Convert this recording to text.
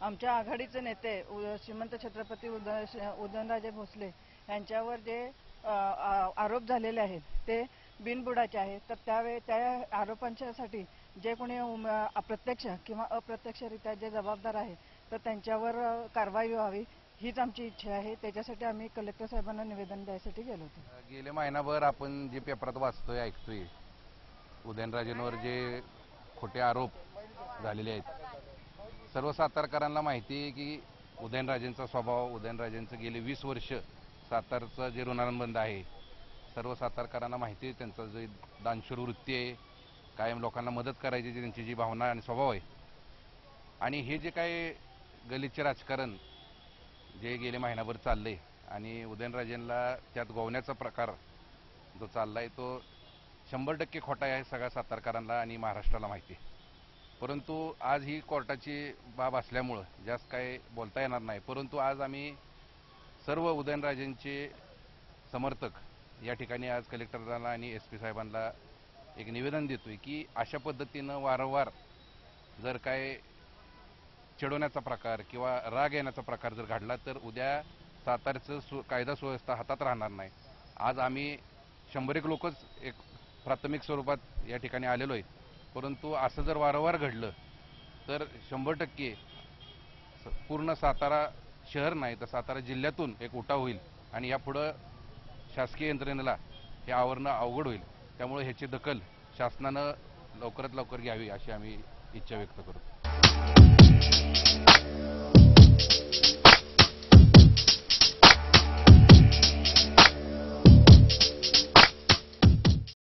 आमच्या आघाडीचे नेते उ- श्रीमंत छत्रपती उदय उदयनराजे भोसले यांच्यावर जे आरोप झालेले आहेत ते बिनबुडाचे आहेत. तर त्यावेळी त्या आरोपांच्यासाठी जे कोणी उम- अप्रत्यक्ष किंवा अप्रत्यक्षरित्या जे जबाबदार आहेत तर त्यांच्यावर कारवाई व्हावी हीच आमची इच्छा आहे. त्याच्यासाठी आम्ही कलेक्टर साहेबांना निवेदन द्यायसाठी गेलो होतो. गेले महिनाभर आपण जे पेपरात वाचतोय ऐकतोय उदयनराजेंवर जे खोटे आरोप झालेले आहेत सर्व सातारकरांना माहिती आहे की उदयनराजेंचा स्वभाव उदयनराजेंचं गेले वीस वर्ष सातारचं जे ऋणानुबंध आहे सर्व सातारकरांना माहिती आहे त्यांचं जे दानशूर वृत्ती आहे कायम लोकांना मदत करायची जी त्यांची जी भावना आणि स्वभाव आहे. आणि हे जे काय गलिच्छ राजकारण जे गेले महिनाभर चालले आणि उदयनराजेंना त्यात गोवण्याचा प्रकार जो चाललाय तो शंभर टक्के खोटा आहे सगळ्या सातारकरांना आणि महाराष्ट्राला माहिती आहे. परंतु आज ही कोर्टाची बाब असल्यामुळं जास्त काही बोलता येणार नाही. परंतु आज आम्ही सर्व उदयनराजेंचे समर्थक या ठिकाणी आज कलेक्टरांना आणि एस पी साहेबांना एक निवेदन देतोय की अशा पद्धतीनं वारंवार जर काय चिडवण्याचा प्रकार किंवा राग येण्याचा प्रकार जर घडला तर उद्या सातारचं सु कायदा सुव्यवस्था हातात राहणार नाही. आज आम्ही शंभर एक लोकच एक प्राथमिक स्वरूपात या ठिकाणी आलेलो आहे. परंतु असं जर वारंवार घडलं तर शंभर टक्के पूर्ण सातारा शहर नाही तर सातारा जिल्ह्यातून एक उठाव होईल आणि यापुढं शासकीय यंत्रणेला हे आवरणं अवघड होईल. त्यामुळे ह्याची दखल शासनानं लवकरात लवकर घ्यावी अशी आम्ही इच्छा व्यक्त करतो.